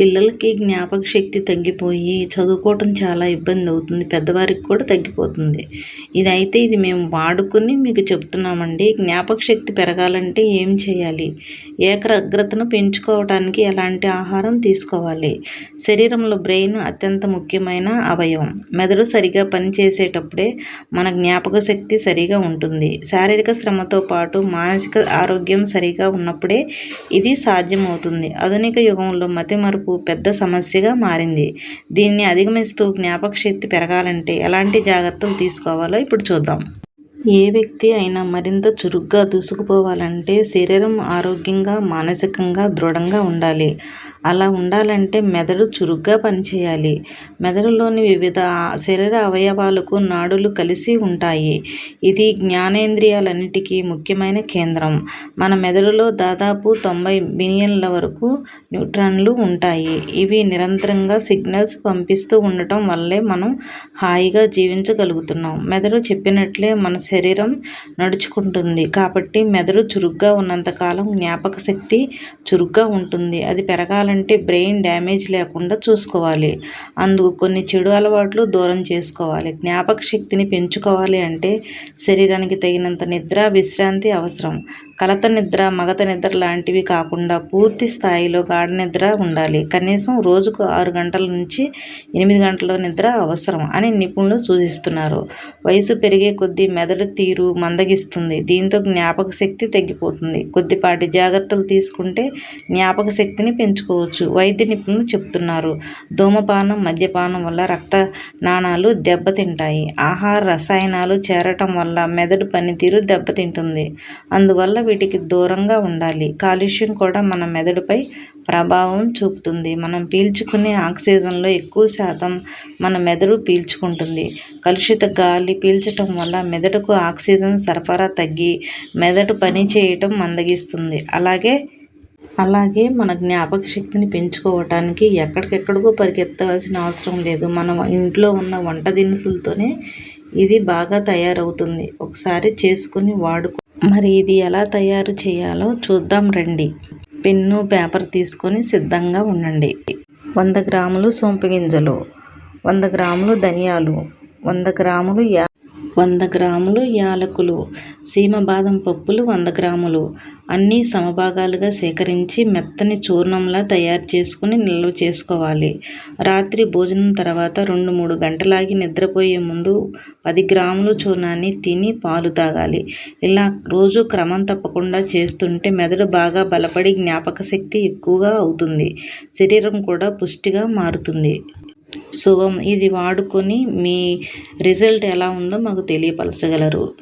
పిల్లలకి జ్ఞాపక శక్తి తగ్గిపోయి చదువుకోవటం చాలా ఇబ్బంది అవుతుంది. పెద్దవారికి కూడా తగ్గిపోతుంది. ఇది అయితే ఇది మేము వాడుకుని మీకు చెప్తున్నామండి. జ్ఞాపక శక్తి పెరగాలంటే ఏం చేయాలి? ఏకాగ్రతను పెంచుకోవడానికి ఎలాంటి ఆహారం తీసుకోవాలి? శరీరంలో బ్రెయిన్ అత్యంత ముఖ్యమైన అవయవం. మెదడు సరిగా పనిచేసేటప్పుడే మన జ్ఞాపక శక్తి సరిగా ఉంటుంది. శారీరక శ్రమతో పాటు మానసిక ఆరోగ్యం సరిగా ఉన్నప్పుడే ఇది సాధ్యమవుతుంది. ఆధునిక యుగంలో మతిమరుపు పెద్ద సమస్యగా మారింది. దీన్ని అధిగమిస్తూ జ్ఞాపక శక్తి పెరగాలంటే ఎలాంటి జాగ్రత్తలు తీసుకోవాలో ఇప్పుడు చూద్దాం. ఏ వ్యక్తి అయినా మరింత చురుగ్గా దూసుకుపోవాలంటే శరీరం ఆరోగ్యంగా మానసికంగా దృఢంగా ఉండాలి. అలా ఉండాలంటే మెదడు చురుగ్గా పనిచేయాలి. మెదడులోని వివిధ శరీర అవయవాలకు నాడులు కలిసి ఉంటాయి. ఇది జ్ఞానేంద్రియాలన్నిటికీ ముఖ్యమైన కేంద్రం. మన మెదడులో దాదాపు తొంభై బిలియన్ల వరకు న్యూట్రాన్లు ఉంటాయి. ఇవి నిరంతరంగా సిగ్నల్స్ పంపిస్తూ ఉండటం వల్లే మనం హాయిగా జీవించగలుగుతున్నాం. మెదడు చెప్పినట్లే మన శరీరం నడుచుకుంటుంది. కాబట్టి మెదడు చురుగ్గా ఉన్నంతకాలం జ్ఞాపక శక్తి చురుగ్గా ఉంటుంది. అది పెరగాలంటే బ్రెయిన్ డ్యామేజ్ లేకుండా చూసుకోవాలి. అందుకు కొన్ని చెడు అలవాట్లు దూరం చేసుకోవాలి. జ్ఞాపక శక్తిని పెంచుకోవాలి అంటే శరీరానికి తగినంత నిద్ర విశ్రాంతి అవసరం. కలత నిద్ర మగత నిద్ర లాంటివి కాకుండా పూర్తి స్థాయిలో గాఢ నిద్ర ఉండాలి. కనీసం రోజుకు ఆరు గంటల నుంచి ఎనిమిది గంటల నిద్ర అవసరం అని నిపుణులు సూచిస్తున్నారు. వయసు పెరిగే కొద్దీ మెదడు తీరు మందగిస్తుంది. దీంతో జ్ఞాపక శక్తి తగ్గిపోతుంది. కొద్దిపాటి జాగ్రత్తలు తీసుకుంటే జ్ఞాపక శక్తిని పెంచుకోవచ్చు. వైద్య నిపుణులు చెప్తున్నారు ధూమపానం మద్యపానం వల్ల రక్త నాణాలు దెబ్బతింటాయి. ఆహార రసాయనాలు చేరటం వల్ల మెదడు పనితీరు దెబ్బతింటుంది. అందువల్ల వీటికి దూరంగా ఉండాలి. కాలుష్యం కూడా మన మెదడుపై ప్రభావం చూపుతుంది. మనం పీల్చుకునే ఆక్సిజన్లో ఎక్కువ శాతం మన మెదడు పీల్చుకుంటుంది. కలుషిత గాలి పీల్చటం వల్ల మెదడుకు ఆక్సిజన్ సరఫరా తగ్గి మెదడు పని చేయటం మందగిస్తుంది. అలాగే అలాగే మన జ్ఞాపక శక్తిని పెంచుకోవటానికి ఎక్కడికెక్కడికో పరిగెత్తవలసిన అవసరం లేదు. మనం ఇంట్లో ఉన్న వంట దినుసులతోనే ఇది బాగా తయారవుతుంది. ఒకసారి చేసుకుని వాడుకో మరి ఇది ఎలా తయారు చేయాలో చూద్దాం రండి. పెన్ను పేపర్ తీసుకొని సిద్ధంగా ఉండండి. వంద గ్రాములు సోంపు గింజలు వంద గ్రాములు ధనియాలు వంద గ్రాములు యా వంద గ్రాములు యాలకులు సీమ బాదం పప్పులు వంద గ్రాములు. అన్నీ సమభాగాలుగా సేకరించి మెత్తని చూర్ణంలా తయారు చేసుకుని నిల్వ చేసుకోవాలి. రాత్రి భోజనం తర్వాత రెండు మూడు గంటలాగి నిద్రపోయే ముందు పది గ్రాములు చూర్ణాన్ని తిని పాలు తాగాలి. ఇలా రోజు క్రమం తప్పకుండా చేస్తుంటే మెదడు బాగా బలపడి జ్ఞాపక శక్తి ఎక్కువగా అవుతుంది. శరీరం కూడా పుష్టిగా మారుతుంది. శుభం. ఇది వాడుకొని మీ రిజల్ట్ ఎలా ఉందో మాకు తెలియపరచగలరు.